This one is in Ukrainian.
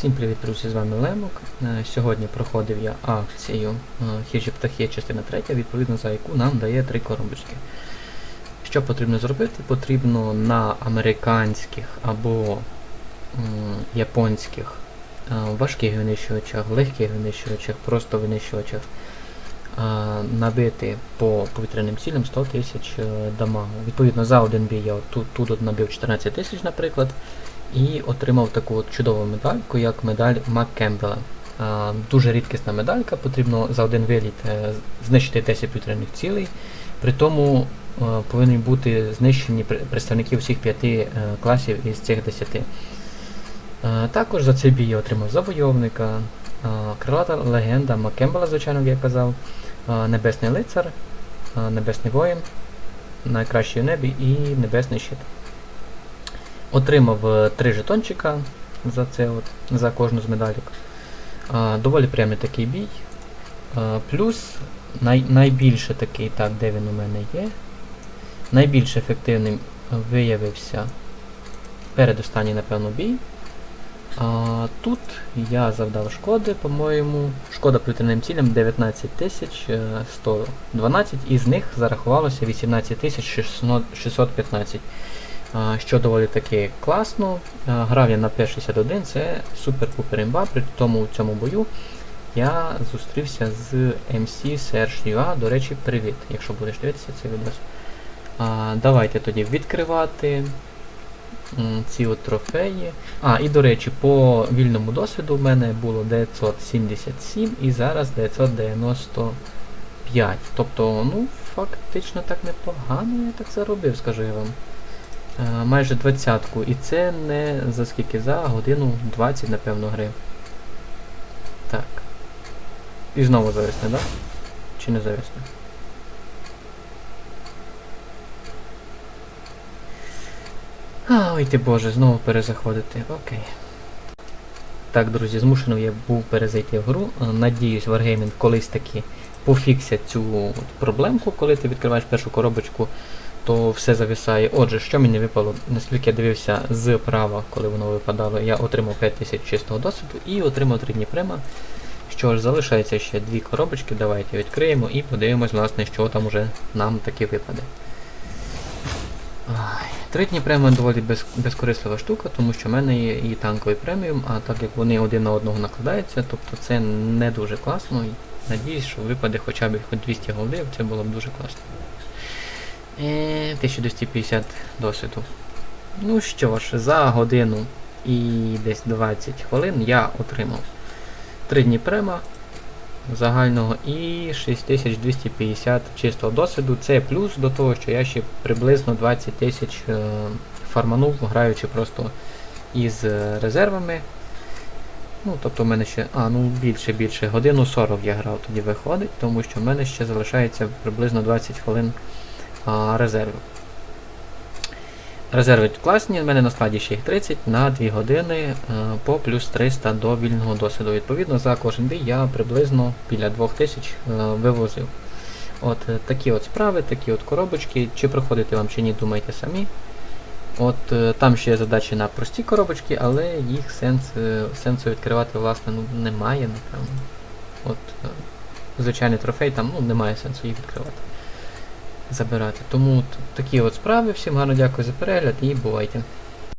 Всім привіт, друзі, з вами Лемок. Е, Сьогодні проходив я акцію е, Хижі птахи, частина 3, відповідно за яку нам дає три коробочки. Що потрібно зробити? Потрібно на американських або японських е, важких винищувачах, легких винищувачах, просто винищувачах набити по повітряним цілям 100 тисяч дамагу. Відповідно, за один бій я тут, тут набив 14 тисяч, наприклад. І отримав таку от чудову медальку, як медаль Маккембела. Дуже рідкісна медалька, потрібно за один виліт е, знищити 10 повітряних цілей. При тому е, повинні бути знищені представники всіх п'яти е, класів із цих 10. Е, Також за цей бій я отримав завойовника, крилата легенда Маккембела, звичайно, як я казав, Небесний лицар, Небесний воїн, найкращий в небі і Небесний щит. Отримав е, три жетончика за це от, за кожну з медалік. А, доволі прямий такий бій. Плюс най, найбільше такий, так, де він у мене є. Найбільш ефективним виявився передостанній, напевно, бій. А, тут я завдав шкоди, по-моєму, шкода повітряним цілям 19 112, із них зарахувалося 18 615. Що доволі таки класно. Грав я на П-61, це супер-пупер імба, при тому в цьому бою я зустрівся з MC Serge UA. До речі, привіт, якщо будеш дивитися цей відео. Давайте тоді відкривати ці от трофеї. А, і до речі, по вільному досвіду в мене було 977 і зараз 995. Тобто, ну, фактично так непогано я так заробив, скажу я вам. Е, майже двадцятку. І це не за скільки? За годину 20, напевно, гри. Так. І знову зависне, так? Да? Чи не зависне? А, ой ти боже, знову перезаходити. Окей. Так, друзі, змушений я був перезайти в гру. Е, Надіюсь, Wargaming колись таки пофіксять цю проблемку, коли ти відкриваєш першу коробочку то все зависає. Отже, що мені випало, наскільки я дивився з права, коли воно випадало, я отримав 5000 чистого досвіду і отримав 3 дні према. Що ж, залишається ще дві коробочки, давайте відкриємо і подивимось, власне, що там уже нам таки випаде. Три дні према доволі без, безкорислива штука, тому що в мене є і танковий преміум, а так як вони один на одного накладаються, тобто це не дуже класно. Надіюсь, що випаде хоча б 200 голдів, це було б дуже класно. Е, 1250 досвіду. Ну що ж, за годину і десь 20 хвилин я отримав 3 дні према загального і 6250 чистого досвіду. Це плюс до того, що я ще приблизно 20 тисяч е, фарманув, граючи просто із е, резервами. Ну, тобто в мене ще. А, ну більше, більше. Годину 40 я грав тоді виходить, тому що в мене ще залишається приблизно 20 хвилин а, резерви. Класні, в мене на складі ще їх 30 на 2 години е, по плюс 300 до вільного досвіду. Відповідно, за кожен бій я приблизно біля 2000 е, вивозив. От е, такі от справи, такі от коробочки. Чи проходити вам чи ні, думайте самі. От Там ще є задачі на прості коробочки, але їх сенс, сенсу відкривати власне ну, немає, напевно. От, Звичайний трофей, там ну, немає сенсу їх відкривати забирати. Тому такі от справи. Всім гарно дякую за перегляд і бувайте.